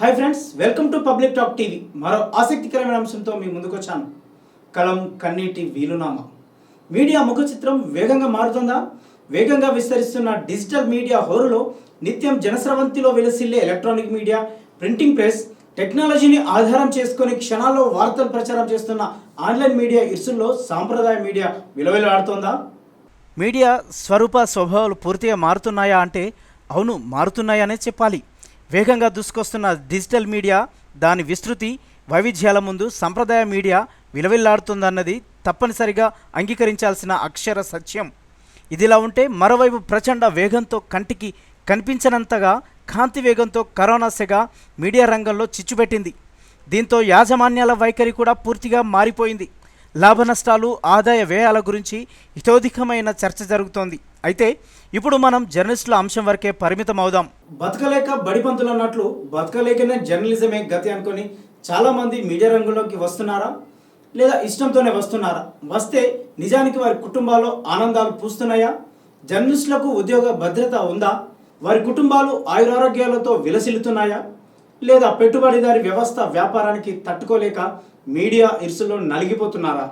Hi friends welcome to public talk TV. మరో ఆసక్తికరమైన అంశంతో మీ ముందుకు వచ్చాను కలం కన్నీటి వీలునామా. మీడియా ముఖ చిత్రం వేగంగా మారుతుందా? వేగంగా విస్తరిస్తున్న డిజిటల్ మీడియా హోరులో నిత్యం జనస్రవంతిలో వెలిసిల్లే ఎలక్ట్రానిక్ మీడియా ప్రింటింగ్ ప్రెస్ టెక్నాలజీని ఆధారం చేసుకొని క్షణాల్లో వార్తలు ప్రచారం చేస్తున్న ఆన్లైన్ మీడియా ఇరుసుల్లో సాంప్రదాయ మీడియా విలువలాడుతోందా మీడియా స్వరూప స్వభావాలు పూర్తిగా మారుతున్నాయా అంటే అవును మారుతున్నాయనే చెప్పాలి. వేగంగా దూసుకొస్తున్న డిజిటల్ మీడియా దాని విస్తృతి వైవిధ్యాల ముందు సంప్రదాయ మీడియా విలవిల్లాడుతుందన్నది తప్పనిసరిగా అంగీకరించాల్సిన అక్షర సత్యం. ఇదిలా ఉంటే మరోవైపు ప్రచండ వేగంతో కంటికి కనిపించనంతగా కాంతి వేగంతో కరోనా సెగ మీడియా రంగంలో చిచ్చుపెట్టింది దీంతో యాజమాన్యాల వైఖరి కూడా పూర్తిగా మారిపోయింది. లాభ నష్టాలు ఆదాయ వ్యయాల గురించి హితోధికమైన చర్చ జరుగుతోంది. అయితే ఇప్పుడు మనం జర్నలిస్టుల అంశం వరకే పరిమితం అవుదాం బతకలేక బడిపంతులు అన్నట్లు బతకలేకనే జర్నలిజమే గతి అనుకొని చాలా మంది మీడియా రంగంలోకి వస్తున్నారా? లేదా ఇష్టంతోనే వస్తున్నారా? వస్తే నిజానికి వారి కుటుంబాల్లో ఆనందాలు పూస్తున్నాయా? జర్నలిస్టులకు ఉద్యోగ భద్రత ఉందా? వారి కుటుంబాలు ఆయురారోగ్యాలతో విలసిల్లుతున్నాయా? లేదా పెట్టుబడిదారి వ్యవస్థ వ్యాపారానికి తట్టుకోలేక మీడియా ఇరుసులో నలిగిపోతున్నారా?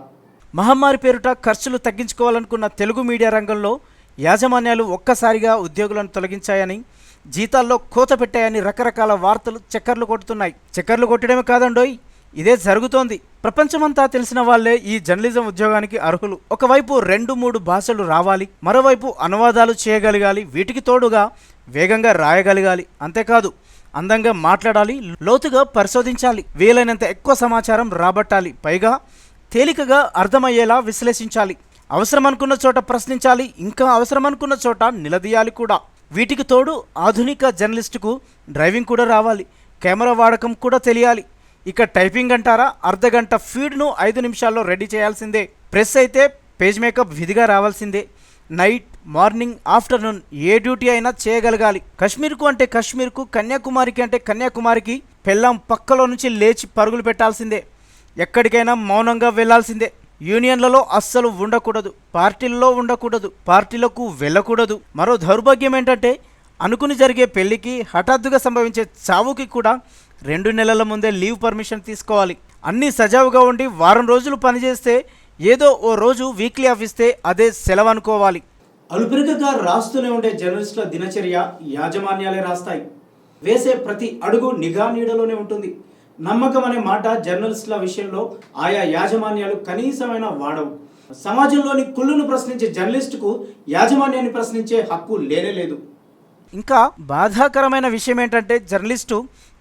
మహమ్మారి పేరుట ఖర్చులు తగ్గించుకోవాలనుకున్న తెలుగు మీడియా రంగంలో యాజమాన్యాలు ఒక్కసారిగా ఉద్యోగులను తొలగించాయని జీతాల్లో కోత పెట్టాయని రకరకాల వార్తలు చక్కర్లు కొడుతున్నాయి. చక్కర్లు కొట్టడమే కాదండోయ్ ఇదే జరుగుతోంది. ప్రపంచమంతా తెలిసిన వాళ్ళే ఈ జర్నలిజం ఉద్యోగానికి అర్హులు. ఒకవైపు రెండు మూడు భాషలు రావాలి మరోవైపు అనువాదాలు చేయగలగాలి వీటికి తోడుగా వేగంగా రాయగలగాలి. అంతేకాదు అందంగా మాట్లాడాలి లోతుగా పరిశోధించాలి వీలైనంత ఎక్కువ సమాచారం రాబట్టాలి. పైగా తేలికగా అర్థమయ్యేలా విశ్లేషించాలి. అవసరం అనుకున్న చోట ప్రశ్నించాలి ఇంకా అవసరం అనుకున్న చోట నిలదీయాలి కూడా. వీటికి తోడు ఆధునిక జర్నలిస్టుకు డ్రైవింగ్ కూడా రావాలి కెమెరా వాడకం కూడా తెలియాలి. ఇక టైపింగ్ అంటారా? అర్ధగంట ఫీడ్ను ఐదు నిమిషాల్లో రెడీ చేయాల్సిందే. ప్రెస్ అయితే పేజ్ మేకప్ విధిగా రావాల్సిందే. నైట్ మార్నింగ్ ఆఫ్టర్నూన్ ఏ డ్యూటీ అయినా చేయగలగాలి. కశ్మీర్కు అంటే కశ్మీర్కు కన్యాకుమారికి అంటే కన్యాకుమారికి పెళ్ళం పక్కలో నుంచి లేచి పరుగులు పెట్టాల్సిందే. ఎక్కడికైనా మౌనంగా వెళ్ళాల్సిందే యూనియన్లలో అస్సలు ఉండకూడదు పార్టీల్లో ఉండకూడదు పార్టీలకు వెళ్ళకూడదు. మరో దౌర్భాగ్యం ఏంటంటే అనుకుని జరిగే పెళ్ళికి హఠాత్తుగా సంభవించే చావుకి కూడా రెండు నెలల ముందే లీవ్ పర్మిషన్ తీసుకోవాలి. అన్నీ సజావుగా ఉండి వారం రోజులు పనిచేస్తే ఏదో ఓ రోజు వీక్లీ ఆఫ్ ఇస్తే అదే సెలవు అనుకోవాలి. అలుపెరుగగా రాస్తూనే ఉండే జర్నలిస్టుల దినచర్య యాజమాన్యాలే రాస్తాయి. వేసే ప్రతి అడుగు నిఘా నీడలోనే ఉంటుంది. నమ్మకం అనే మాట జర్నలిస్టుల విషయంలో ఆయా యాజమాన్యాలు కనీసమైన వాడవు. సమాజంలోని కుళ్ళును ప్రశ్నించే జర్నలిస్టుకు యాజమాన్యాన్ని ప్రశ్నించే హక్కు లేనే లేదు. ఇంకా బాధాకరమైన విషయం ఏంటంటే జర్నలిస్టు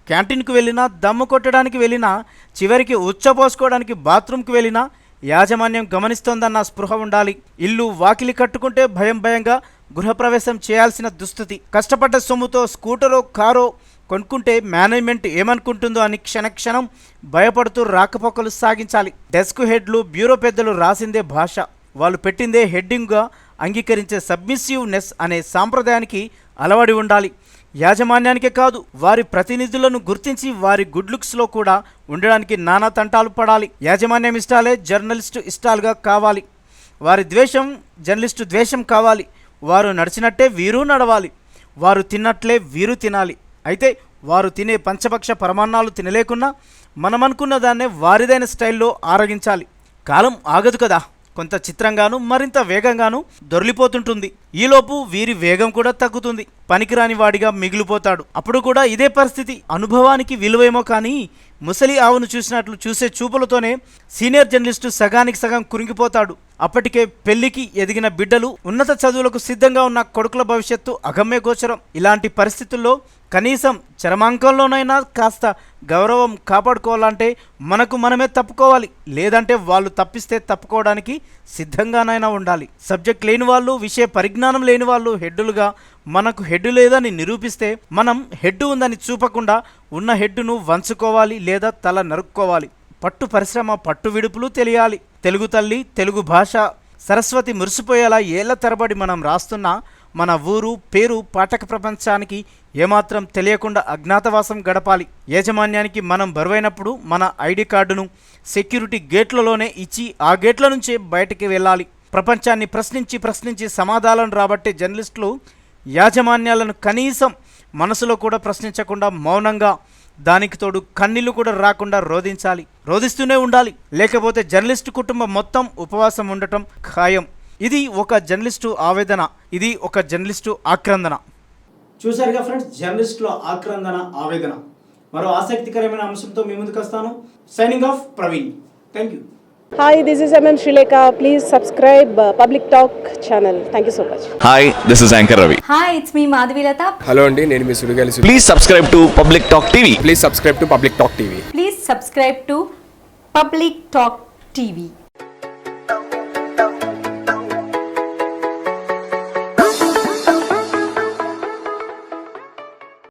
క్యాంటీన్కు వెళ్ళినా దమ్ము కొట్టడానికి వెళ్ళినా చివరికి ఉచ్చపోసుకోవడానికి బాత్రూమ్కి వెళ్ళినా యాజమాన్యం గమనిస్తోందన్న స్పృహ ఉండాలి. ఇల్లు వాకిలి కట్టుకుంటే భయం భయంగా గృహప్రవేశం చేయాల్సిన దుస్థితి. కష్టపడ్డ సొమ్ముతో స్కూటరో కారో కొనుక్కుంటే మేనేజ్మెంట్ ఏమనుకుంటుందో అని క్షణక్షణం భయపడుతూ రాకపోకలు సాగించాలి. డెస్క్ హెడ్లు బ్యూరో పెద్దలు రాసిందే భాష. వాళ్ళు పెట్టిందే హెడ్డింగ్గా అంగీకరించే సబ్మిసివ్నెస్ అనే సాంప్రదాయానికి అలవడి ఉండాలి. యాజమాన్యానికే కాదు వారి ప్రతినిధులను గుర్తించి వారి గుడ్ లుక్స్లో కూడా ఉండడానికి నానా తంటాలు పడాలి. యాజమాన్యం ఇష్టాలే జర్నలిస్టు ఇష్టాలుగా కావాలి. వారి ద్వేషం జర్నలిస్టు ద్వేషం కావాలి. వారు నడిచినట్టే వీరు నడవాలి. వారు తిన్నట్లే వీరు తినాలి. అయితే వారు తినే పంచపక్ష పరమాన్నాలు తినలేకున్నా మనం అనుకున్న దాన్నే వారిదైన స్టైల్లో ఆరగించాలి. కాలం ఆగదు కదా. కొంత చిత్రంగాను మరింత వేగంగాను దొరిలిపోతుంటుంది. ఈలోపు వీరి వేగం కూడా తగ్గుతుంది. పనికిరాని వాడిగా మిగిలిపోతాడు. అప్పుడు కూడా ఇదే పరిస్థితి. అనుభవానికి విలువేమో కానీ ముసలి ఆవును చూసినట్లు చూసే చూపులతోనే సీనియర్ జర్నలిస్టు సగానికి సగం కురింగిపోతాడు. అప్పటికే పెళ్ళికి ఎదిగిన బిడ్డలు ఉన్నత చదువులకు సిద్ధంగా ఉన్న కొడుకుల భవిష్యత్తు అగమ్య గోచరం. ఇలాంటి పరిస్థితుల్లో కనీసం చరమాంకంలోనైనా కాస్త గౌరవం కాపాడుకోవాలంటే మనకు మనమే తప్పుకోవాలి. లేదంటే వాళ్ళు తప్పిస్తే తప్పుకోవడానికి సిద్ధంగానైనా ఉండాలి. సబ్జెక్ట్ లేని వాళ్ళు విషయ పరిజ్ఞానం లేని వాళ్ళు హెడ్డులుగా మనకు హెడ్ లేదని నిరూపిస్తే మనం హెడ్ ఉందని చూపకుండా ఉన్న హెడ్డును వంచుకోవాలి లేదా తల నరుక్కోవాలి. పట్టు పరిశ్రమ పట్టు విడుపులు తెలియాలి. తెలుగు తల్లి తెలుగు భాష. సరస్వతి మురిసిపోయేలా ఏళ్ళ తరబడి మనం రాస్తున్న మన ఊరు పేరు పాఠక ప్రపంచానికి ఏమాత్రం తెలియకుండా అజ్ఞాతవాసం గడపాలి. యాజమాన్యానికి మనం బరువైనప్పుడు మన ఐడి కార్డును సెక్యూరిటీ గేట్లలోనే ఇచ్చి ఆ గేట్ల నుంచే బయటికి వెళ్ళాలి. ప్రపంచాన్ని ప్రశ్నించి ప్రశ్నించి సమాధానం రాబట్టే జర్నలిస్టులు యాజమాన్యాలను కనీసం మనసులో కూడా ప్రశ్నించకుండా మౌనంగా దానికి తోడు కన్నీళ్ళు కూడా రాకుండా రోధించాలి రోధిస్తూనే ఉండాలి. లేకపోతే జర్నలిస్టు కుటుంబం మొత్తం ఉపవాసం ఉండటం ఖాయం. ఇది ఒక జర్నలిస్టు ఆవేదన ఇది ఒక జర్నలిస్టు ఆక్రందన. చూశారుగా ఫ్రెండ్స్ జర్నలిస్టుల ఆక్రందన ఆవేదన. మరో ఆసక్తికరమైన అంశంతో మీ ముందుకు వస్తాను. Signing off Praveen. Thank you Hi, this is MM Shrileka. Please subscribe uh, Public Talk channel. Thank you so much. Hi this is anchor Ravi hi it's me Madhavilatha hello అండి నేను మీ సుడిగాలి సు- please subscribe to public talk TV please subscribe to public talk TV please subscribe to public talk TV